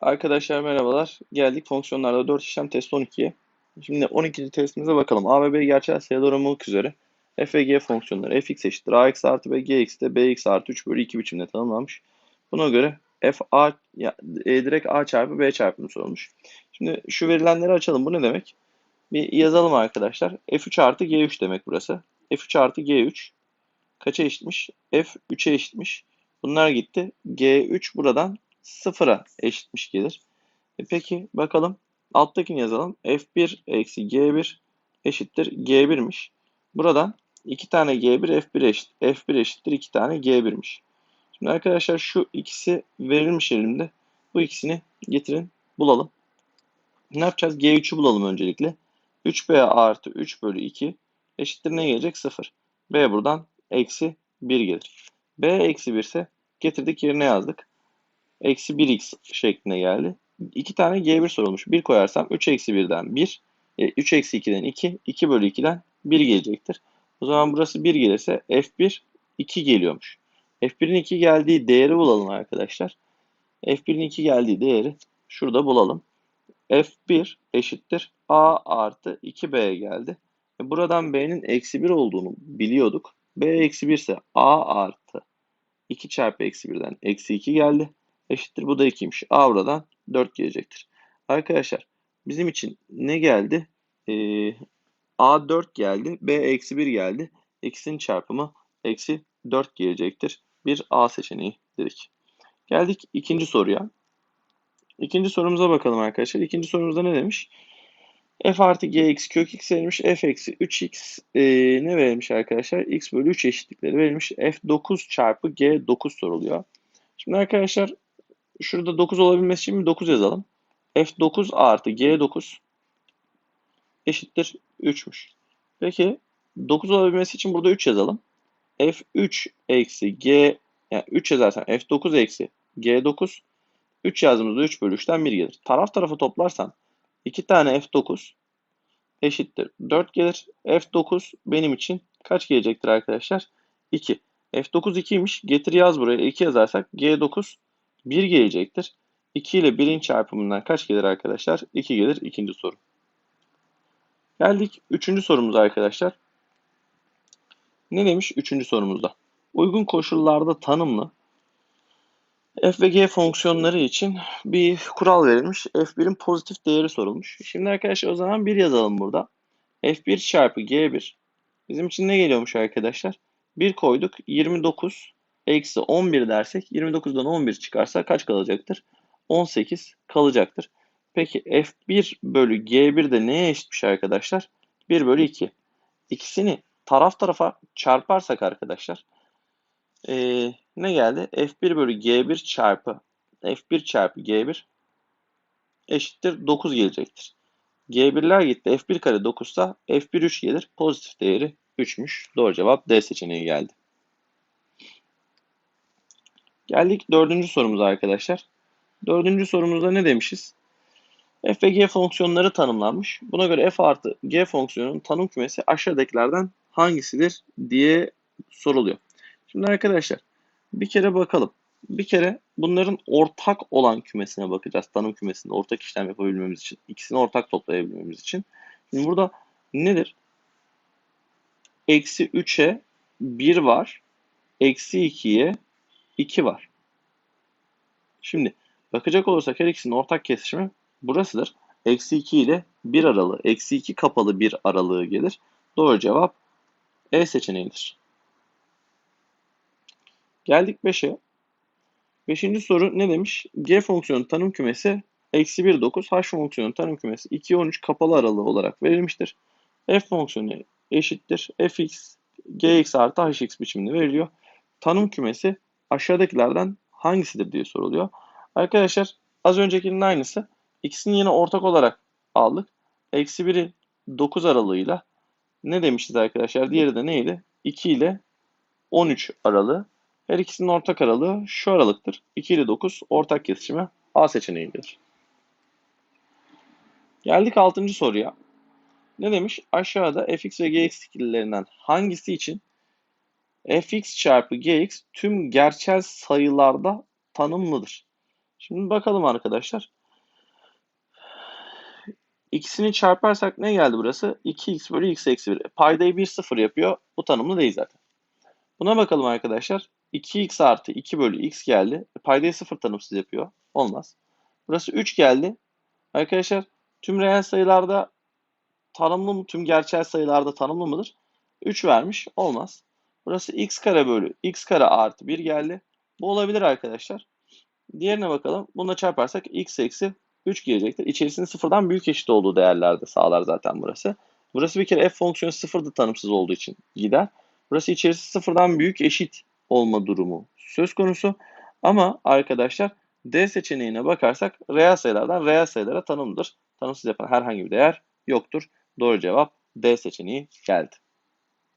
Arkadaşlar merhabalar. Geldik fonksiyonlarda 4 işlem test 12'ye. Şimdi 12. testimize bakalım. A ve B gerçel sayılar olmak üzere f ve g fonksiyonları fx eşittir ax artı b gx de bx artı 3 bölü 2 biçimde tanımlanmış. Buna göre f a ya, e, direkt a çarpı b çarpımı sorulmuş. Şimdi şu verilenleri açalım. Bu ne demek? Bir yazalım arkadaşlar. f3 artı g3 demek burası. f3 artı g3 kaça eşitmiş? f3'e eşitmiş. Bunlar gitti. g3 buradan sıfıra eşitmiş gelir. E peki bakalım alttakini yazalım. F1 eksi G1 eşittir G1'miş. Buradan 2 tane G1 F1 eşit, F1 eşittir 2 tane G1'miş. Şimdi arkadaşlar şu ikisi verilmiş elimde. Bu ikisini getirin bulalım. Ne yapacağız? G3'ü bulalım öncelikle. 3B artı 3 bölü 2 eşittir ne gelecek? 0. B buradan eksi 1 gelir. B eksi 1 ise getirdik yerine yazdık eksi 1x şeklinde geldi. 2 tane g1 sorulmuş. 1 koyarsam 3 eksi 1'den 1, 3 e, eksi 2'den 2, 2 bölü 2'den 1 gelecektir. O zaman burası 1 gelirse f1 2 geliyormuş. f1'in 2 geldiği değeri bulalım arkadaşlar. f1'in 2 geldiği değeri şurada bulalım. f1 eşittir a artı 2b geldi. E, buradan b'nin eksi 1 olduğunu biliyorduk. b eksi 1 ise a artı 2 çarpı eksi 1'den eksi 2 geldi eşittir. Bu da 2'ymiş. A buradan 4 gelecektir. Arkadaşlar bizim için ne geldi? Ee, A 4 geldi. B eksi 1 geldi. İkisinin çarpımı eksi 4 gelecektir. Bir A seçeneği dedik. Geldik ikinci soruya. İkinci sorumuza bakalım arkadaşlar. İkinci sorumuzda ne demiş? f artı gx kök x verilmiş. f eksi 3x e, ne verilmiş arkadaşlar? x bölü 3 eşitlikleri verilmiş. f9 çarpı g9 soruluyor. Şimdi arkadaşlar Şurada 9 olabilmesi için bir 9 yazalım. F9 artı G9 eşittir 3'müş. Peki 9 olabilmesi için burada 3 yazalım. F3 eksi G yani 3 yazarsan F9 eksi G9 3 yazdığımızda 3 bölü 3'ten 1 gelir. Taraf tarafı toplarsan 2 tane F9 eşittir 4 gelir. F9 benim için kaç gelecektir arkadaşlar? 2. F9 2'ymiş. Getir yaz buraya. 2 yazarsak G9 1 gelecektir. 2 ile 1'in çarpımından kaç gelir arkadaşlar? 2 gelir ikinci soru. Geldik üçüncü sorumuza arkadaşlar. Ne demiş üçüncü sorumuzda? Uygun koşullarda tanımlı f ve g fonksiyonları için bir kural verilmiş. f1'in pozitif değeri sorulmuş. Şimdi arkadaşlar o zaman 1 yazalım burada. f1 çarpı g1 bizim için ne geliyormuş arkadaşlar? 1 koyduk 29 eksi 11 dersek 29'dan 11 çıkarsa kaç kalacaktır? 18 kalacaktır. Peki F1 bölü G1 de neye eşitmiş arkadaşlar? 1 bölü 2. İkisini taraf tarafa çarparsak arkadaşlar ee, ne geldi? F1 bölü G1 çarpı F1 çarpı G1 eşittir 9 gelecektir. G1'ler gitti. F1 kare 9 ise F1 3 gelir. Pozitif değeri 3'müş. Doğru cevap D seçeneği geldi. Geldik dördüncü sorumuza arkadaşlar. Dördüncü sorumuzda ne demişiz? f ve g fonksiyonları tanımlanmış. Buna göre f artı g fonksiyonunun tanım kümesi aşağıdakilerden hangisidir diye soruluyor. Şimdi arkadaşlar bir kere bakalım. Bir kere bunların ortak olan kümesine bakacağız. Tanım kümesinde ortak işlem yapabilmemiz için. ikisini ortak toplayabilmemiz için. Şimdi burada nedir? Eksi 3'e 1 var. Eksi 2'ye 2 var. Şimdi bakacak olursak her ikisinin ortak kesişimi burasıdır. Eksi 2 ile 1 aralığı, eksi 2 kapalı bir aralığı gelir. Doğru cevap E seçeneğidir. Geldik 5'e. Beşinci soru ne demiş? G fonksiyonu tanım kümesi eksi 1, 9. H fonksiyonu tanım kümesi 2, 13 kapalı aralığı olarak verilmiştir. F fonksiyonu eşittir. fx, gx artı hx biçiminde veriliyor. Tanım kümesi aşağıdakilerden hangisidir diye soruluyor. Arkadaşlar az öncekinin aynısı. İkisini yine ortak olarak aldık. Eksi 1'i 9 aralığıyla ne demişiz arkadaşlar? Diğeri de neydi? 2 ile 13 aralığı. Her ikisinin ortak aralığı şu aralıktır. 2 ile 9 ortak kesişime A seçeneğidir. Geldik 6. soruya. Ne demiş? Aşağıda fx ve gx ikililerinden hangisi için fx çarpı gx tüm gerçel sayılarda tanımlıdır. Şimdi bakalım arkadaşlar. İkisini çarparsak ne geldi burası? 2x bölü x eksi 1. Paydayı 1 0 yapıyor. Bu tanımlı değil zaten. Buna bakalım arkadaşlar. 2x artı 2 bölü x geldi. E, paydayı 0 tanımsız yapıyor. Olmaz. Burası 3 geldi. Arkadaşlar tüm reel sayılarda tanımlı mı? Tüm gerçel sayılarda tanımlı mıdır? 3 vermiş. Olmaz. Burası x kare bölü x kare artı 1 geldi. Bu olabilir arkadaşlar. Diğerine bakalım. Bununla çarparsak x eksi 3 gelecektir. İçerisinde sıfırdan büyük eşit olduğu değerlerde sağlar zaten burası. Burası bir kere f fonksiyonu sıfırda tanımsız olduğu için gider. Burası içerisi sıfırdan büyük eşit olma durumu söz konusu. Ama arkadaşlar D seçeneğine bakarsak reel sayılardan reel sayılara tanımlıdır. Tanımsız yapan herhangi bir değer yoktur. Doğru cevap D seçeneği geldi.